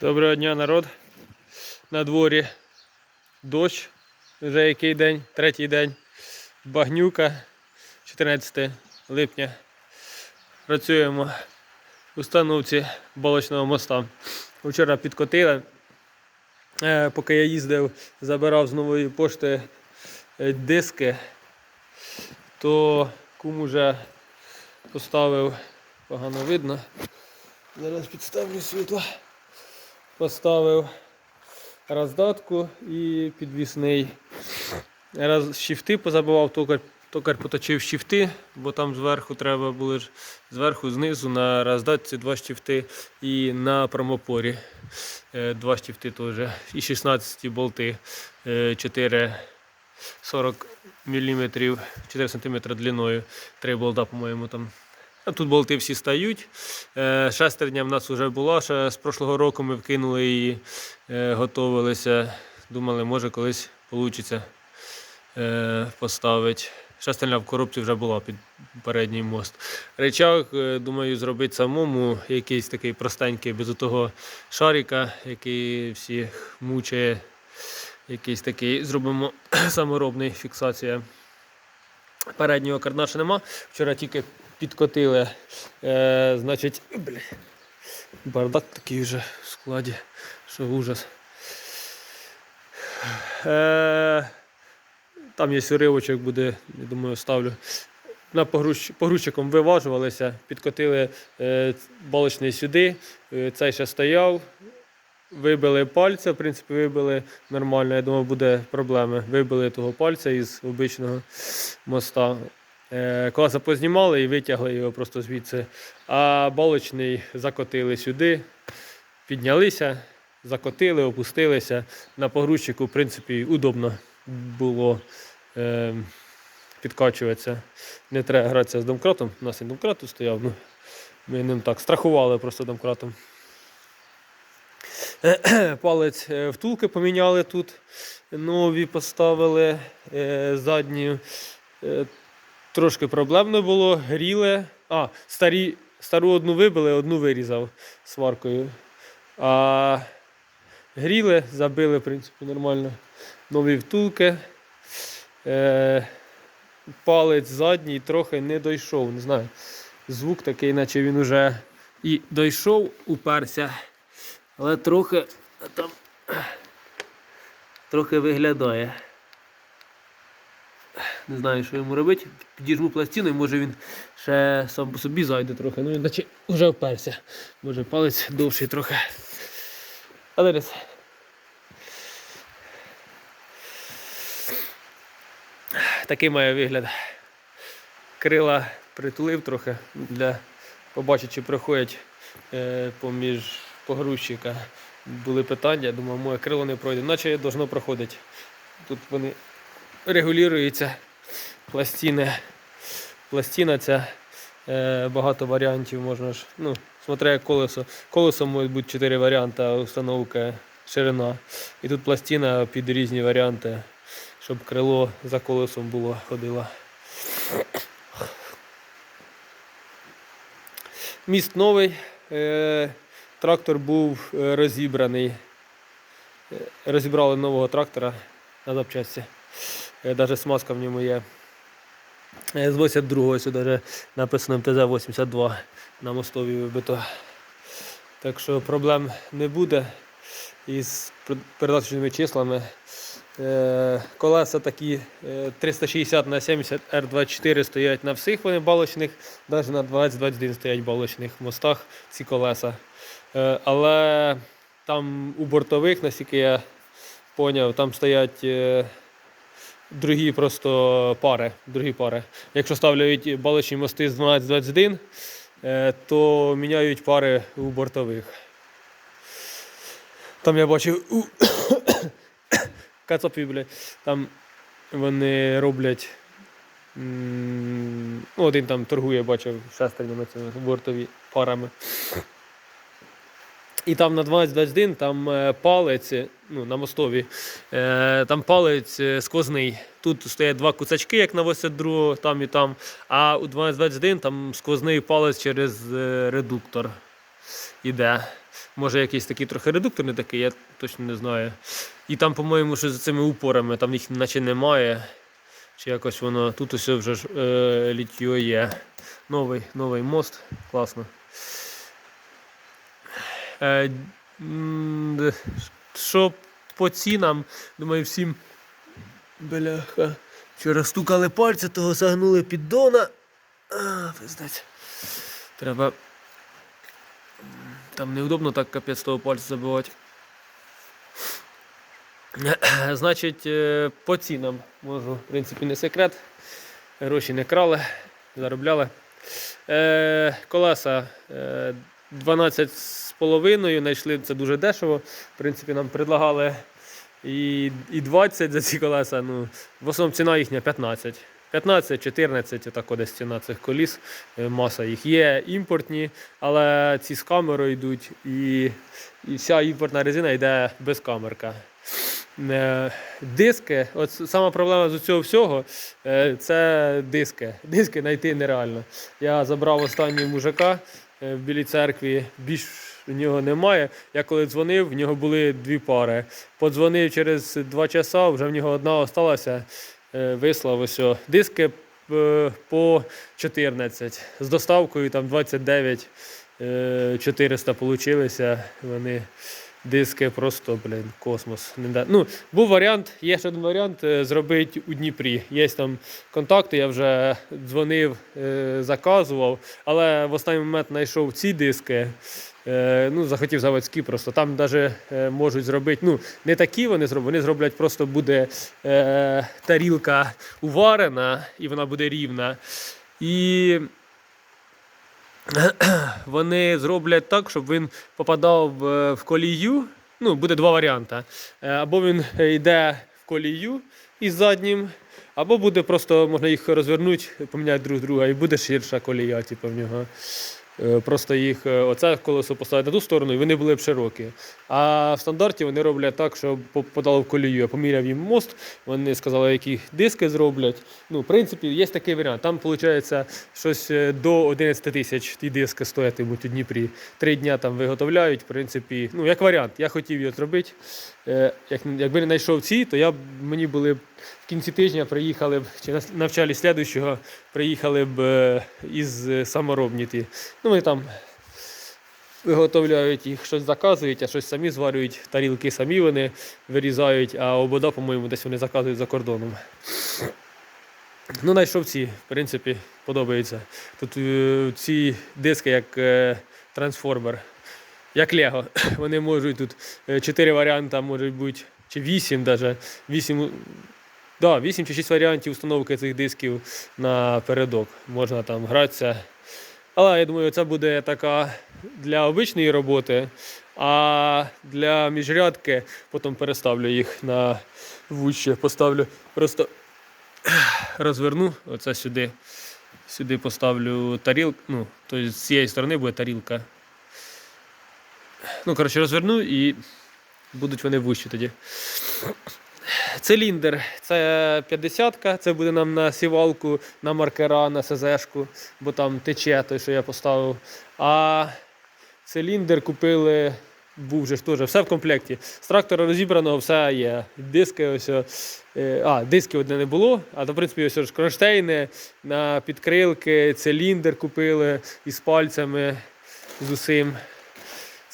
Доброго дня, народ. На дворі дощ. Вже який день? Третій день. Багнюка. 14 липня. Працюємо в установці балочного моста. Вчора підкотили. Е, Поки я їздив, забирав з нової пошти е, диски, то кум уже поставив, погано видно. Зараз підставлю світло поставив роздатку і підвісний. Раз щифти позабивав, токар, токар поточив щифти, бо там зверху треба було ж зверху, знизу на роздатці два щифти і на промопорі е, два щифти теж. І 16 болти е, 4 40 мм, 4 см длиною. Три болта, по-моєму, там. Тут болти всі стають. Е, Шестерня в нас вже була. Ще з прошлого року ми вкинули її, е, готувалися. Думали, може колись вийде поставити. Шестерня в коробці вже була під передній мост. Речах, е, думаю, зробити самому якийсь такий простенький, без того шарика, який всіх мучає. Якийсь такий зробимо саморобний фіксація. Переднього карнаша нема. Вчора тільки підкотили. Е, значить, бля, бардак такий вже в складі, що ужас. Е, там є уривочок, буде, я думаю, ставлю. На погруз, погрузчиком виважувалися, підкотили е, балочний сюди, е, цей ще стояв, вибили пальця, в принципі, вибили нормально. Я думав, буде проблеми. Вибили того пальця із обичного моста. Е, Класа познімали і витягли його просто звідси. А балочний закотили сюди, піднялися, закотили, опустилися. На погрузчику, в принципі, удобно було е, підкачуватися. Не треба гратися з домкратом. У нас і домкрат тут стояв. Ну, ми ним так страхували просто домкратом. Палець е, втулки поміняли тут. Нові поставили е, задні. Трошки проблемно було, гріли. А, старі, стару одну вибили, одну вирізав сваркою. А гріли, забили, в принципі, нормально. Нові втулки. Е, палець задній трохи не дійшов. Не знаю. Звук такий, наче він уже і дійшов, уперся. Але трохи там трохи виглядає. Не знаю, що йому робити. Підіжму пластину і може він ще сам по собі зайде трохи. Ну, він наче вже вперся. Може палець довший трохи. Але десь. Такий має вигляд. Крила притулив трохи для побачити, чи проходять е, поміж погрузчика. Були питання, думав, моє крило не пройде, наче должно проходити. Тут вони регулюються пластини. Пластина ця е, багато варіантів можна ж. Ну, смотря як колесо. Колесо може бути 4 варіанти, установка ширина. І тут пластина під різні варіанти, щоб крило за колесом було ходило. Міст новий. Е, трактор був е, розібраний. Е, Розібрали нового трактора на запчасті. Навіть смазка в ньому є. Е, З 82-го сюди вже написано МТЗ-82 на мостові вибито. Так що проблем не буде із пер- передаточними числами. Е, Колеса такі е, 360 на 70 R24 стоять на всіх вони балочних, навіть на 20-21 стоять балочних мостах ці колеса. Е, Але там у бортових, наскільки я поняв, там стоять е, другі просто пари. Другі пари. Якщо ставлять балочні мости з 12-21, е, то міняють пари у бортових. Там я бачив кацапі, блядь, там вони роблять. Ну, один там торгує, бачив шестернями цими бортові парами. І там на 12-21 там е, палець, е, ну, на мостові, е, там палець сквозний. Тут стоять два куцачки, як на 82 там і там, а у 12-21 там сквозний палець через редуктор іде. Може якийсь такий трохи редуктор не такий, я точно не знаю. І там, по-моєму, що за цими упорами, там їх наче немає. Чи якось воно. Тут усе вже е, літьо є. Новий, новий мост. Класно. Е, що по цінам, думаю, всім бляха. Вчора стукали пальці, того загнули піддона. А, пиздець. Треба. Там неудобно так капець того пальця забивати. Значить, е, по цінам можу, в принципі, не секрет. Гроші не крали, заробляли. Е, колеса е, 12 з половиною, знайшли це дуже дешево. В принципі, нам предлагали і, і 20 за ці колеса. Ну, в основному ціна їхня 15. 15, 14, отак десь ціна цих коліс, е, маса їх. Є імпортні, але ці з камерою йдуть, і, і вся імпортна резина йде без камерка. Е, Диски, от сама проблема з цього всього е, це диски. Диски знайти нереально. Я забрав останнього мужика в Білій церкві, більш у нього немає. Я коли дзвонив, в нього були дві пари. Подзвонив через два часа, вже в нього одна осталася, е, вислав ось. Диски е, по 14 з доставкою там 29 е, 400 получилися. Вони диски просто, блін, космос. Ну, був варіант, є ще один варіант е, зробити у Дніпрі. Є там контакти, я вже дзвонив, е, заказував, але в останній момент знайшов ці диски. Е, ну, захотів заводські просто. Там навіть е, можуть зробити, ну, не такі вони зроблять, вони зроблять, просто буде е, тарілка уварена і вона буде рівна. І вони зроблять так, щоб він попадав е, в колію. Ну, буде два варіанти. Або він йде в колію із заднім, або буде просто можна їх розвернути, поміняти друг друга, і буде ширша колія, типу, в нього. Е, Просто їх е, оце колесо поставити на ту сторону, і вони були б широкі. А в стандарті вони роблять так, по- подало в колію. Я поміряв їм мост, вони сказали, які диски зроблять. Ну, в принципі, є такий варіант. Там виходить щось е, до 11 тисяч ті диски стоятимуть у Дніпрі. Три дня там виготовляють. В принципі, ну як варіант, я хотів його зробити. Як, якби не знайшов ці, то я мені були б кінці тижня приїхали б, чи на, на слідуючого приїхали б е, із е, саморобні ті. Ну, вони там виготовляють їх, щось заказують, а щось самі зварюють, тарілки самі вони вирізають, а обода, по-моєму, десь вони заказують за кордоном. Ну, знайшов ці, в принципі, подобається. Тут е, ці диски як трансформер, як Лего. Вони можуть тут чотири варіанти, можуть бути, чи вісім навіть. Вісім, да, вісім чи шість варіантів установки цих дисків на передок. Можна там гратися. Але я думаю, це буде така для обичної роботи, а для міжрядки потім переставлю їх на вуще, поставлю просто розверну оце сюди. Сюди поставлю тарілку. Ну, тобто з цієї сторони буде тарілка. Ну, коротше, розверну і будуть вони вущі тоді. Циліндр це 50-ка, це буде нам на сівалку, на маркера, на СЗшку, бо там тече той, що я поставив. А циліндр купили, був же ж теж, все в комплекті. З трактора розібраного все є. Диски ось. е, А, диски одне не було, а то, в принципі, ось кронштейни на підкрилки, циліндр купили із пальцями, з усім.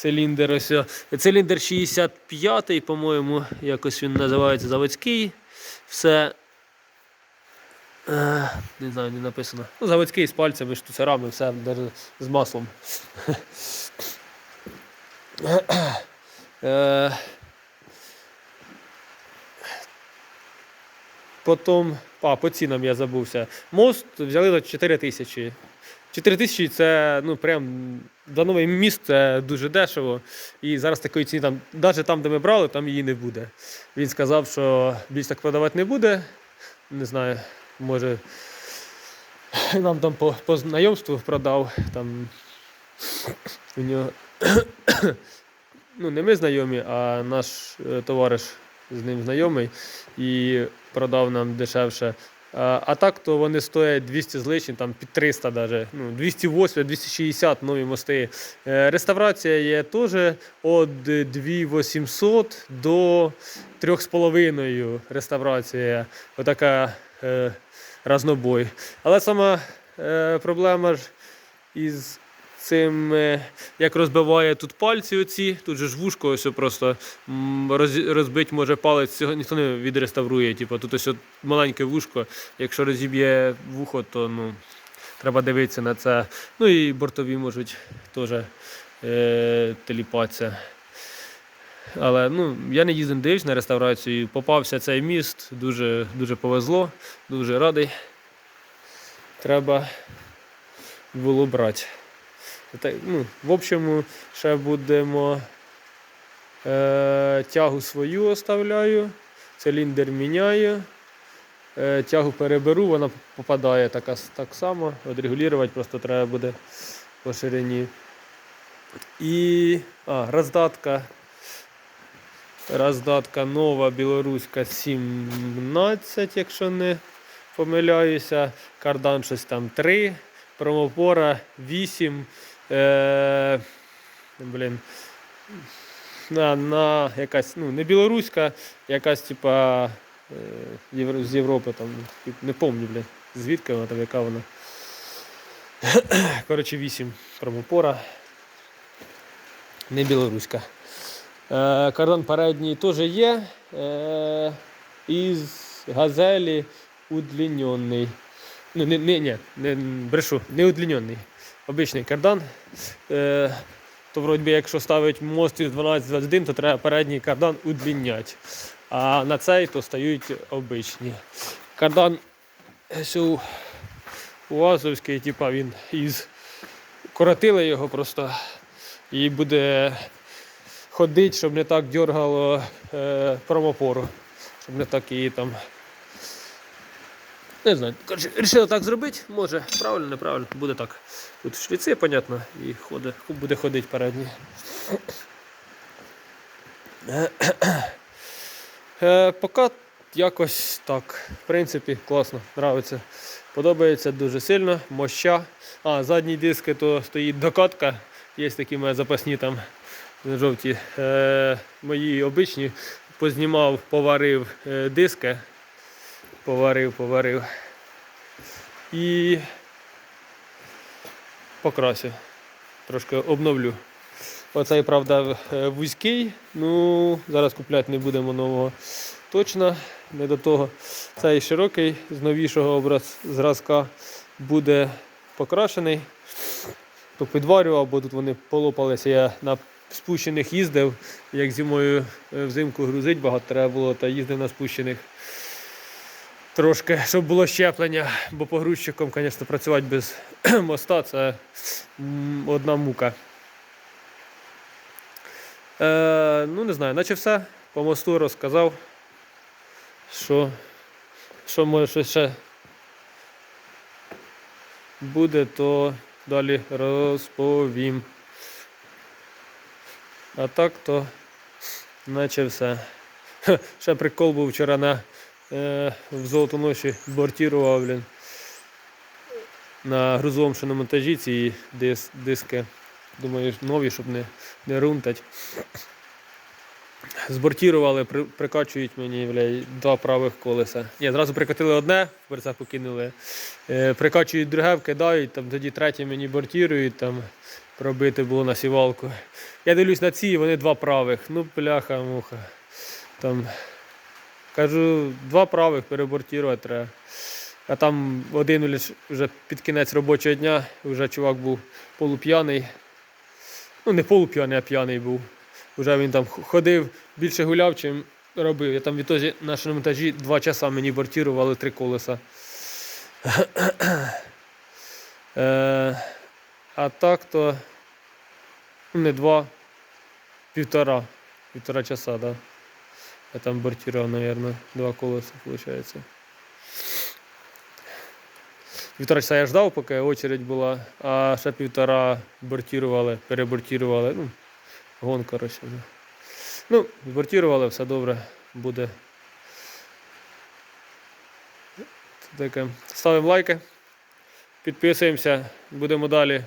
Циліндр ось. о. Циліндр 65-й, по-моєму, якось він називається заводський. Все. Е, не знаю, не написано. Ну, заводський з пальцями, штуцерами, все з маслом. Е, Потім, а, по цінам я забувся. Мост взяли за 4 тисячі. 4 тисячі це ну прям за новий міст це дуже дешево. І зараз такої ціни там, навіть там, де ми брали, там її не буде. Він сказав, що більш так продавати не буде. Не знаю, може нам там по, по знайомству продав. Там у нього ну, не ми знайомі, а наш е, товариш з ним знайомий і продав нам дешевше А, так то вони стоять 200 з лишнім, там під 300 даже, ну, 208, 260 нові мости. Е, реставрація є теж від 2800 до 3,5 реставрація. Отака е, разнобой. Але сама е, проблема ж із цим, е, як розбиває тут пальці оці, тут же ж вушко ось просто розбить може палець, ніхто не відреставрує. Типу, тут ось маленьке вушко, якщо розіб'є вухо, то ну, треба дивитися на це. Ну і бортові можуть теж е, теліпатися. Але ну, я не їздив дивився на реставрацію. Попався цей міст, дуже, дуже повезло, дуже радий. Треба було брати. Ну, в общому, ще будемо е, тягу свою оставляю, циліндр міняю, е, тягу переберу, вона попадає така, так само, відрегулювати просто треба буде по ширині. І а, роздатка. Роздатка нова білоруська 17, якщо не помиляюся. Кардан щось там 3, промопора 8. Е, блін, на, на якась, ну, не білоруська, якась типа е, з Європи там, не пам'ятаю, блін, звідки вона там, яка вона. Коротше, 8 промопора. Не білоруська. Е, кардан передній теж є. Е, із газелі удлінений. Ну, не, не, не, не брешу, не удлінений. Обичний кардан. Е, то вроді, якщо ставить мост із 12-21, то треба передній кардан удліняти. А на цей то стають обичні. Кардан УАЗовський, типа він із коротили його просто і буде ходити, щоб не так дергало е, промопору, щоб не так її там. Не знаю. Коротше, вирішили так зробити, може, правильно, неправильно, буде так. Тут шліци, понятно, і ходить, буде ходити передній. Е, поки якось так. В принципі, класно, нравиться. Подобається дуже сильно. Моща. А, задні диски то стоїть докатка. Є такі мої запасні там жовті. Е, мої обичні. Познімав, поварив е, диски. Поварив, поварив. І покрасив. Трошки обновлю. Оцей, правда, е, вузький. Ну, зараз купляти не будемо нового точно, не до того. Цей широкий з новішого зразка буде покрашений. То підварював, бо тут вони полопалися. Я на спущених їздив, як зимою е, взимку грузить багато треба було, та їздив на спущених. Трошки, щоб було щеплення, бо погрузчиком, звісно, працювати без моста це одна мука. Е, ну, не знаю, наче все. По мосту розказав, що, що може щось ще буде, то далі розповім. А так то наче все. Ще прикол був вчора на, е, в Золотоноші бортірував, блін. На грузовому шиномонтажі ці дис, диски. Думаю, нові, щоб не, не рунтать. Збортірували, при, прикачують мені бля, два правих колеса. Ні, зразу прикатили одне, в берцях покинули. Е, прикачують друге, вкидають, там тоді третє мені бортірують, там пробити було на сівалку. Я дивлюсь на ці, вони два правих. Ну, бляха, муха. Там, кажу, два правих перебортувати треба. А там один вже під кінець робочого дня, вже чувак був полуп'яний. Ну, не полуп'яний, а п'яний був. Уже він там ходив, більше гуляв, чим робив. Я там відтоді на шиномонтажі два часа мені бортірували три колеса. е, а так то ну, не два, півтора. Півтора часа, да. Я там бортував, мабуть, два колеса, виходить. Півтора часа я ждав, поки очередь була, а ще півтора бортірували, перебортірували. Ну, гон, коротше. Ну, збортірували, все добре буде. Таке. Ставимо лайки, підписуємося, будемо далі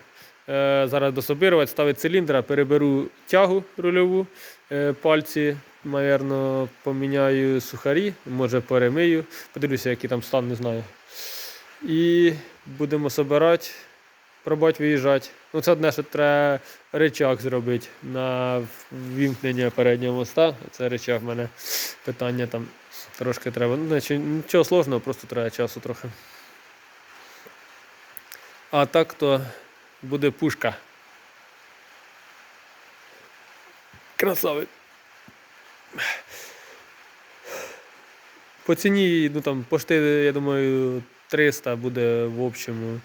е, зараз дособирувати, ставити циліндра, переберу тягу рульову, е, пальці, мабуть, поміняю сухарі, може перемию, подивлюся, який там стан, не знаю. І будемо собирати, пробувати виїжджати. Ну, це одне, що треба речах зробити на вімкнення переднього моста. Це речах в мене питання там трошки треба. Ну, нічого сложного, просто треба часу трохи. А так то буде пушка. Красавець. По ціні, ну там, пошти, я думаю, 300 буде в общому.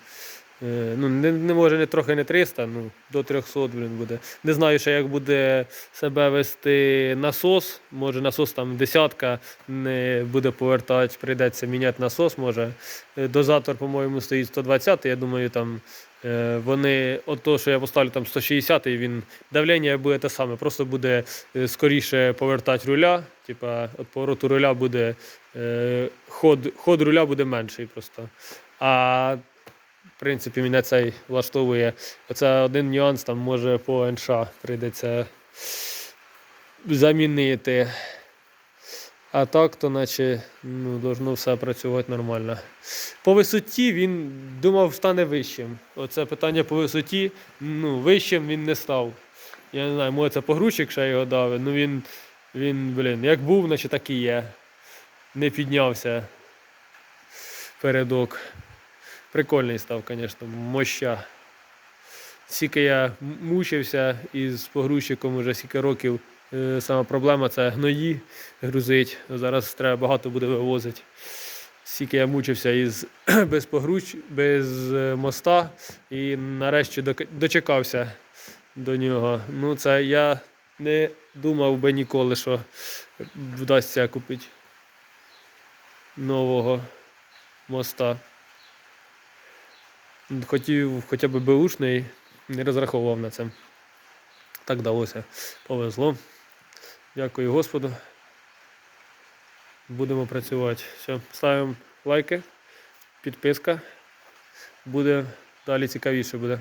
Е, Ну, не, не може не трохи не 300, ну, до 300 блін, буде. Не знаю ще, як буде себе вести насос. Може насос там десятка не буде повертати, прийдеться міняти насос. Може. Е, Дозатор, по-моєму, стоїть 120, я думаю, там е, вони, от то, що я поставлю там 160, він давлення буде те саме, просто буде скоріше повертати руля. Типа, от повороту руля буде ход, ход руля буде менший просто. А в принципі, мене цей влаштовує. Оце один нюанс, там може по НШ прийдеться замінити. А так, то наче ну, должно все працювати нормально. По висоті він думав, стане вищим. Оце питання по висоті, ну, вищим він не став. Я не знаю, може це погрузчик ще його дав. Ну він, він, блін, як був, наче так і є. Не піднявся передок. Прикольний став, звісно, моща. Скільки я мучився із погрузчиком уже скільки років. Е, Сама проблема це гної грузить. Зараз треба багато буде вивозити. Скільки я мучився із без погруз, без е, моста і нарешті дочекався до нього. Ну, це я не думав би ніколи, що вдасться купити нового моста. Хотів хоча б беушний, не розраховував на це. Так вдалося. Повезло. Дякую Господу. Будемо працювати. Все, ставимо лайки, підписка. Буде далі цікавіше буде.